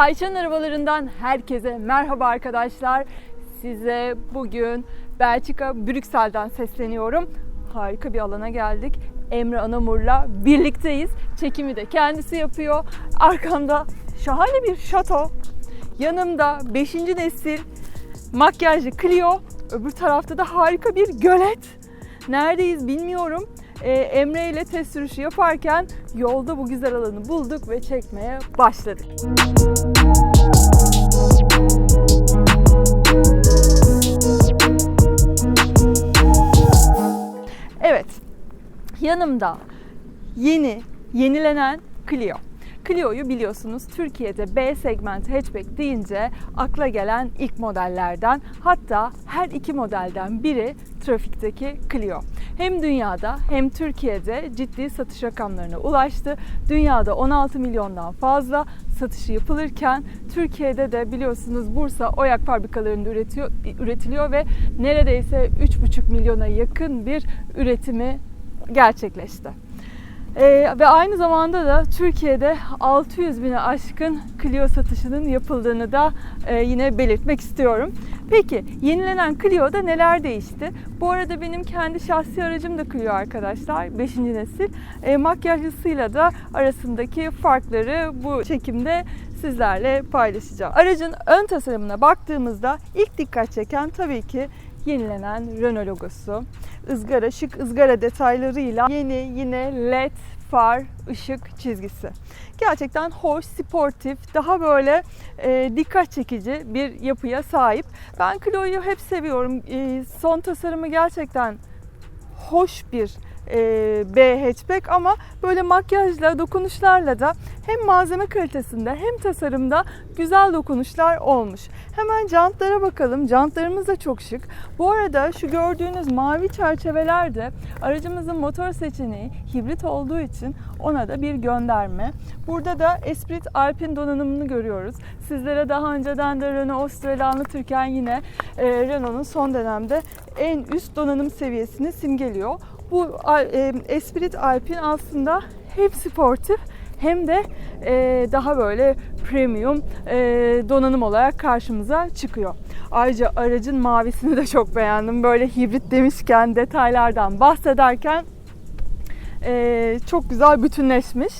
Ayça'nın arabalarından herkese merhaba arkadaşlar. Size bugün Belçika Brüksel'den sesleniyorum. Harika bir alana geldik. Emre Anamur'la birlikteyiz. Çekimi de kendisi yapıyor. Arkamda şahane bir şato. Yanımda 5. nesil makyajlı Clio. Öbür tarafta da harika bir gölet. Neredeyiz bilmiyorum. Ee, Emre ile test sürüşü yaparken yolda bu güzel alanı bulduk ve çekmeye başladık. Evet, yanımda yeni, yenilenen Clio. Clio'yu biliyorsunuz Türkiye'de B segment hatchback deyince akla gelen ilk modellerden hatta her iki modelden biri trafikteki Clio. Hem dünyada hem Türkiye'de ciddi satış rakamlarına ulaştı. Dünyada 16 milyondan fazla satışı yapılırken Türkiye'de de biliyorsunuz Bursa oyak fabrikalarında üretiyor, üretiliyor ve neredeyse 3,5 milyona yakın bir üretimi gerçekleşti. Ee, ve aynı zamanda da Türkiye'de 600 bine aşkın Clio satışının yapıldığını da e, yine belirtmek istiyorum. Peki yenilenen Clio'da neler değişti? Bu arada benim kendi şahsi aracım da Clio arkadaşlar. 5. nesil. E, makyajlısıyla da arasındaki farkları bu çekimde sizlerle paylaşacağım. Aracın ön tasarımına baktığımızda ilk dikkat çeken tabii ki yenilenen Renault logosu. ızgara, şık ızgara detaylarıyla yeni yine led far, ışık çizgisi. Gerçekten hoş, sportif, daha böyle e, dikkat çekici bir yapıya sahip. Ben Clio'yu hep seviyorum. E, son tasarımı gerçekten hoş bir B hatchback ama böyle makyajla, dokunuşlarla da hem malzeme kalitesinde hem tasarımda güzel dokunuşlar olmuş. Hemen jantlara bakalım. Jantlarımız da çok şık. Bu arada şu gördüğünüz mavi çerçeveler de aracımızın motor seçeneği hibrit olduğu için ona da bir gönderme. Burada da Esprit Alpine donanımını görüyoruz. Sizlere daha önceden de Renault Austral'i anlatırken yine e, Renault'un son dönemde en üst donanım seviyesini simgeliyor. Bu e, Esprit Alpine aslında hem sportif hem de e, daha böyle premium e, donanım olarak karşımıza çıkıyor. Ayrıca aracın mavisini de çok beğendim. Böyle hibrit demişken detaylardan bahsederken e, çok güzel bütünleşmiş.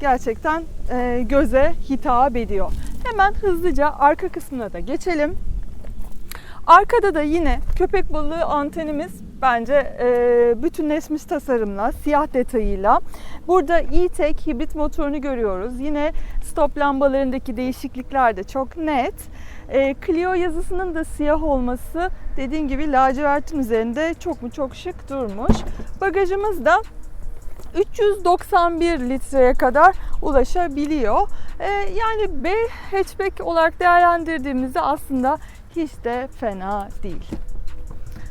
Gerçekten e, göze hitap ediyor. Hemen hızlıca arka kısmına da geçelim. Arkada da yine köpek balığı antenimiz bence e, bütünleşmiş tasarımla, siyah detayıyla. Burada e-Tech hibrit motorunu görüyoruz. Yine stop lambalarındaki değişiklikler de çok net. E, Clio yazısının da siyah olması dediğim gibi lacivertin üzerinde çok mu çok şık durmuş. Bagajımız da 391 litreye kadar ulaşabiliyor. E, yani B hatchback olarak değerlendirdiğimizde aslında hiç de fena değil.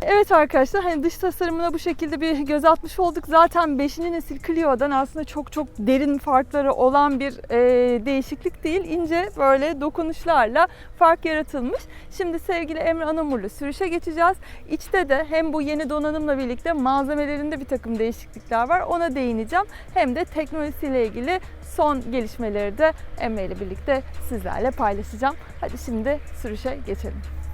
Evet arkadaşlar hani dış tasarımına bu şekilde bir göz atmış olduk. Zaten 5. nesil Clio'dan aslında çok çok derin farkları olan bir e, değişiklik değil. İnce böyle dokunuşlarla fark yaratılmış. Şimdi sevgili Emre Anamur'la sürüşe geçeceğiz. İçte de hem bu yeni donanımla birlikte malzemelerinde bir takım değişiklikler var. Ona değineceğim. Hem de teknolojisiyle ilgili son gelişmeleri de Emre ile birlikte sizlerle paylaşacağım. Hadi şimdi sürüşe geçelim.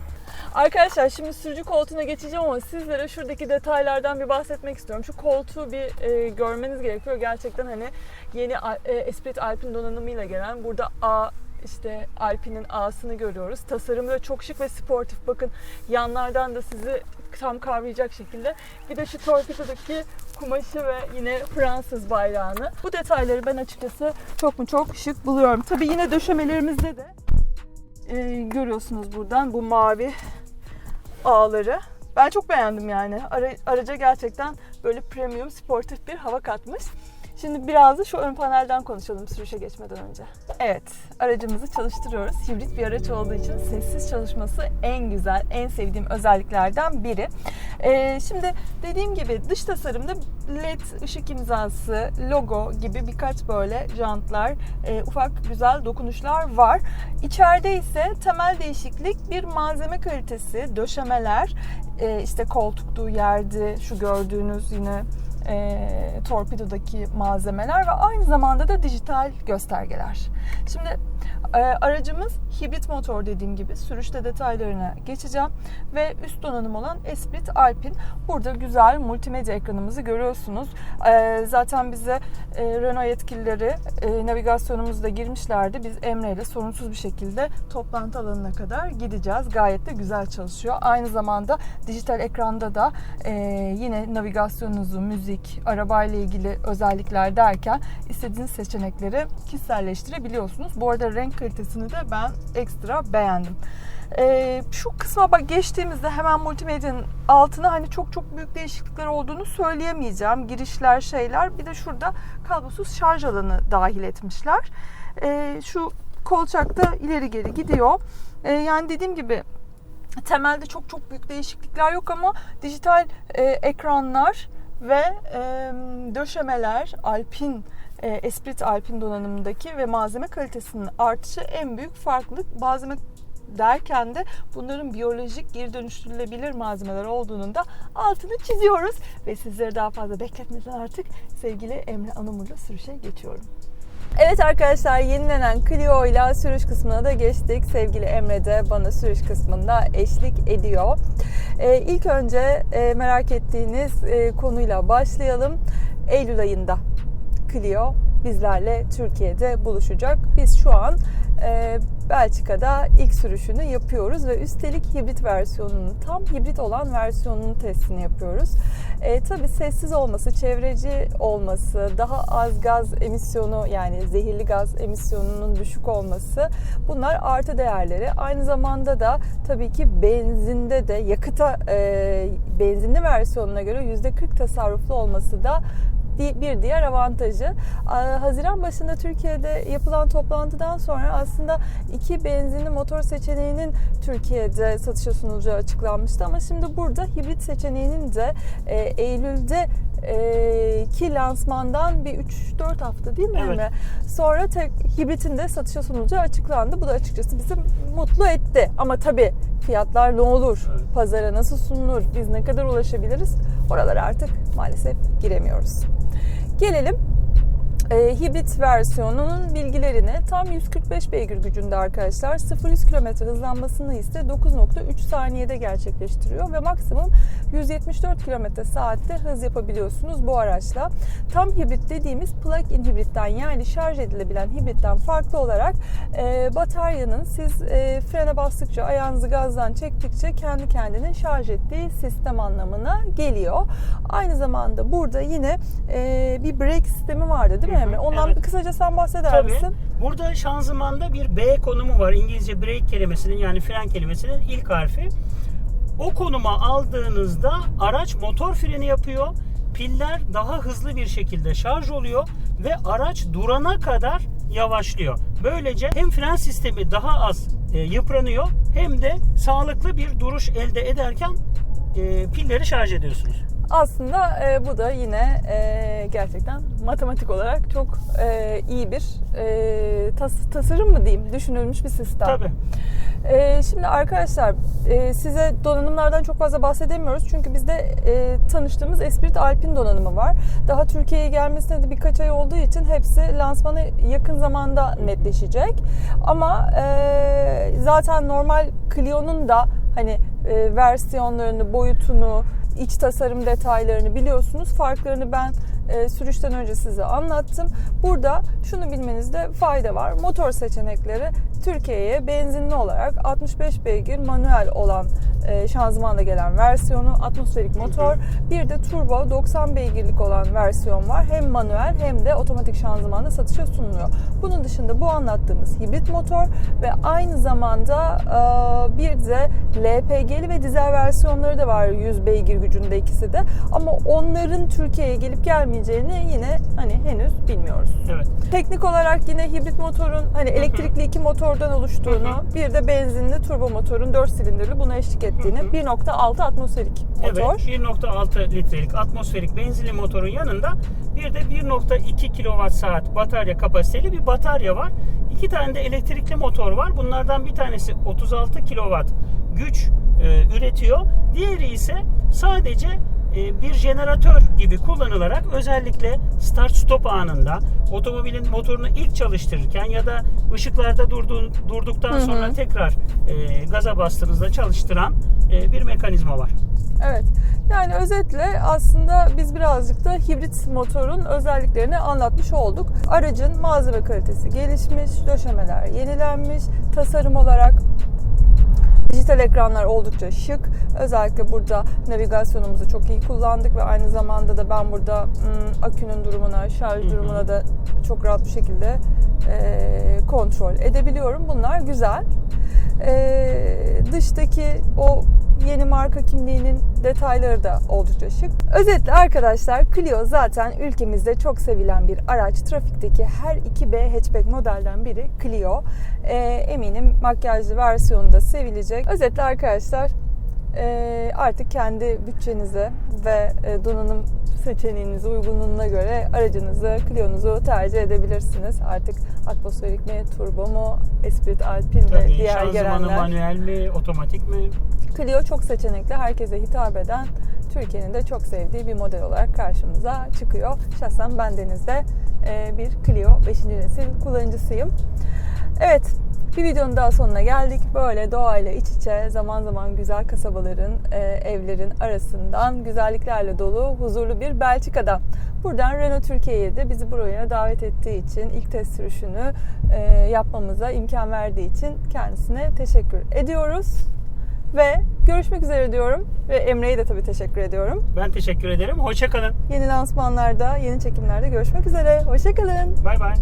Arkadaşlar şimdi sürücü koltuğuna geçeceğim ama sizlere şuradaki detaylardan bir bahsetmek istiyorum. Şu koltuğu bir e, görmeniz gerekiyor. Gerçekten hani yeni e, Esprit Alpine donanımıyla gelen burada A işte Alpine'in A'sını görüyoruz. Tasarımı da çok şık ve sportif. Bakın yanlardan da sizi tam kavrayacak şekilde. Bir de şu torpidodaki kumaşı ve yine Fransız bayrağını. Bu detayları ben açıkçası çok mu çok şık buluyorum. Tabii yine döşemelerimizde de e, görüyorsunuz buradan bu mavi ağları. Ben çok beğendim yani. Ara, araca gerçekten böyle premium, sportif bir hava katmış. Şimdi biraz da şu ön panelden konuşalım sürüşe geçmeden önce. Evet, aracımızı çalıştırıyoruz. Hibrit bir araç olduğu için sessiz çalışması en güzel, en sevdiğim özelliklerden biri. Ee, şimdi dediğim gibi dış tasarımda led ışık imzası, logo gibi birkaç böyle jantlar, e, ufak güzel dokunuşlar var. İçeride ise temel değişiklik bir malzeme kalitesi, döşemeler, e, işte koltuktu, yerdi, şu gördüğünüz yine e, torpidodaki malzemeler ve aynı zamanda da dijital göstergeler. Şimdi e, aracımız hibrit motor dediğim gibi sürüşte detaylarına geçeceğim ve üst donanım olan Esprit Alpine. Burada güzel multimedya ekranımızı görüyorsunuz. E, zaten bize e, Renault yetkilileri e, navigasyonumuzda girmişlerdi. Biz Emre ile sorunsuz bir şekilde toplantı alanına kadar gideceğiz. Gayet de güzel çalışıyor. Aynı zamanda dijital ekranda da e, yine navigasyonunuzu, müzik, arabayla ilgili özellikler derken istediğiniz seçenekleri kişiselleştirebiliyorsunuz. Bu arada renk kalitesini de ben ekstra beğendim. Ee, şu kısma bak geçtiğimizde hemen multimedyanın altına hani çok çok büyük değişiklikler olduğunu söyleyemeyeceğim. Girişler, şeyler. Bir de şurada kablosuz şarj alanı dahil etmişler. Ee, şu kolçakta ileri geri gidiyor. Ee, yani dediğim gibi temelde çok çok büyük değişiklikler yok ama dijital e, ekranlar ve e, döşemeler Alpin e, Esprit Alpin donanımındaki ve malzeme kalitesinin artışı en büyük farklılık. Malzeme derken de bunların biyolojik geri dönüştürülebilir malzemeler olduğunun da altını çiziyoruz. Ve sizleri daha fazla bekletmeden artık sevgili Emre Anamur'la sürüşe geçiyorum. Evet arkadaşlar yenilenen Clio ile sürüş kısmına da geçtik. Sevgili Emre de bana sürüş kısmında eşlik ediyor. Ee, ilk önce e, merak ettiğiniz e, konuyla başlayalım. Eylül ayında Clio bizlerle Türkiye'de buluşacak. Biz şu an e, Belçika'da ilk sürüşünü yapıyoruz ve üstelik hibrit versiyonunu, tam hibrit olan versiyonunun testini yapıyoruz. E, tabii sessiz olması, çevreci olması, daha az gaz emisyonu yani zehirli gaz emisyonunun düşük olması bunlar artı değerleri. Aynı zamanda da tabii ki benzinde de yakıta e, benzinli versiyonuna göre %40 tasarruflu olması da bir diğer avantajı. Haziran başında Türkiye'de yapılan toplantıdan sonra aslında iki benzinli motor seçeneğinin Türkiye'de satışa sunulacağı açıklanmıştı ama şimdi burada hibrit seçeneğinin de e, Eylül'de e, ki lansmandan bir 3-4 hafta değil mi? Evet. Sonra tek hibritin de satışa sunulacağı açıklandı. Bu da açıkçası bizi mutlu etti. Ama tabii fiyatlar ne olur? Evet. Pazara nasıl sunulur? Biz ne kadar ulaşabiliriz? Oralara artık maalesef giremiyoruz. Gelelim e, hibrit versiyonunun bilgilerine tam 145 beygir gücünde arkadaşlar 0-100 km hızlanmasını ise 9.3 saniyede gerçekleştiriyor ve maksimum 174 km saatte hız yapabiliyorsunuz bu araçla. Tam hibrit dediğimiz plug-in hibritten yani şarj edilebilen hibritten farklı olarak e, bataryanın siz e, frene bastıkça ayağınızı gazdan çektikçe kendi kendine şarj ettiği sistem anlamına geliyor. Aynı zamanda burada yine e, bir brake sistemi vardı değil mi Emre? Ondan evet. kısaca sen bahseder Tabii. misin? Burada şanzımanda bir B konumu var. İngilizce brake kelimesinin yani fren kelimesinin ilk harfi. O konuma aldığınızda araç motor freni yapıyor. Piller daha hızlı bir şekilde şarj oluyor ve araç durana kadar yavaşlıyor. Böylece hem fren sistemi daha az e, yıpranıyor hem de sağlıklı bir duruş elde ederken e, pilleri şarj ediyorsunuz. Aslında e, bu da yine e, gerçekten matematik olarak çok e, iyi bir e, tas, tasarım mı diyeyim düşünülmüş bir sistem. Tabii. E, şimdi arkadaşlar e, size donanımlardan çok fazla bahsedemiyoruz çünkü bizde e, tanıştığımız Esprit Alpine donanımı var. Daha Türkiye'ye gelmesine de birkaç ay olduğu için hepsi lansmanı yakın zamanda netleşecek. Ama e, zaten normal Clio'nun da hani e, versiyonlarını, boyutunu, iç tasarım detaylarını biliyorsunuz. Farklarını ben e, sürüşten önce size anlattım. Burada şunu bilmenizde fayda var. Motor seçenekleri Türkiye'ye benzinli olarak 65 beygir manuel olan e, şanzımanla gelen versiyonu, atmosferik motor. Bir de turbo 90 beygirlik olan versiyon var. Hem manuel hem de otomatik şanzımanla satışa sunuluyor. Bunun dışında bu anlattığımız hibrit motor ve aynı zamanda e, bir de LPG'li ve dizel versiyonları da var 100 beygir gücünde ikisi de. Ama onların Türkiye'ye gelip gelmeyeceğini yine hani henüz bilmiyoruz. Evet. Teknik olarak yine hibrit motorun hani elektrikli iki motordan oluştuğunu, bir de benzinli turbo motorun 4 silindirli buna eşlik ettiğini, 1.6 atmosferik motor. Evet, 1.6 litrelik atmosferik benzinli motorun yanında bir de 1.2 kWh saat batarya kapasiteli bir batarya var. İki tane de elektrikli motor var. Bunlardan bir tanesi 36 kW güç e, üretiyor. Diğeri ise sadece bir jeneratör gibi kullanılarak özellikle start stop anında otomobilin motorunu ilk çalıştırırken ya da ışıklarda durduğun, durduktan Hı hı. sonra tekrar e, gaza bastığınızda çalıştıran e, bir mekanizma var. Evet. Yani özetle aslında biz birazcık da hibrit motorun özelliklerini anlatmış olduk. Aracın malzeme kalitesi gelişmiş, döşemeler yenilenmiş, tasarım olarak Dijital ekranlar oldukça şık. Özellikle burada navigasyonumuzu çok iyi kullandık ve aynı zamanda da ben burada akünün durumuna, şarj durumuna da çok rahat bir şekilde e, kontrol edebiliyorum. Bunlar güzel. E, dıştaki o yeni marka kimliğinin detayları da oldukça şık. Özetle arkadaşlar Clio zaten ülkemizde çok sevilen bir araç. Trafikteki her 2B hatchback modelden biri Clio. E, eminim makyajlı versiyonu da sevilecek. Özetle arkadaşlar e, artık kendi bütçenize ve e, donanım seçeneğinize uygunluğuna göre aracınızı, Clio'nuzu tercih edebilirsiniz. Artık atmosferik mi, turbo mu, Esprit ve Tabii diğer şanzımanı gelenler. manuel mi, otomatik mi? Clio çok seçenekli, herkese hitap eden, Türkiye'nin de çok sevdiği bir model olarak karşımıza çıkıyor. Şahsen ben denizde e, bir Clio 5. nesil kullanıcısıyım. Evet, bir videonun daha sonuna geldik. Böyle doğayla iç içe, zaman zaman güzel kasabaların, e, evlerin arasından güzelliklerle dolu, huzurlu bir Belçika'da. Buradan Renault Türkiye'ye de bizi buraya davet ettiği için, ilk test sürüşünü e, yapmamıza imkan verdiği için kendisine teşekkür ediyoruz. Ve görüşmek üzere diyorum. Ve Emre'ye de tabii teşekkür ediyorum. Ben teşekkür ederim. Hoşçakalın. Yeni lansmanlarda, yeni çekimlerde görüşmek üzere. Hoşçakalın. Bay bay.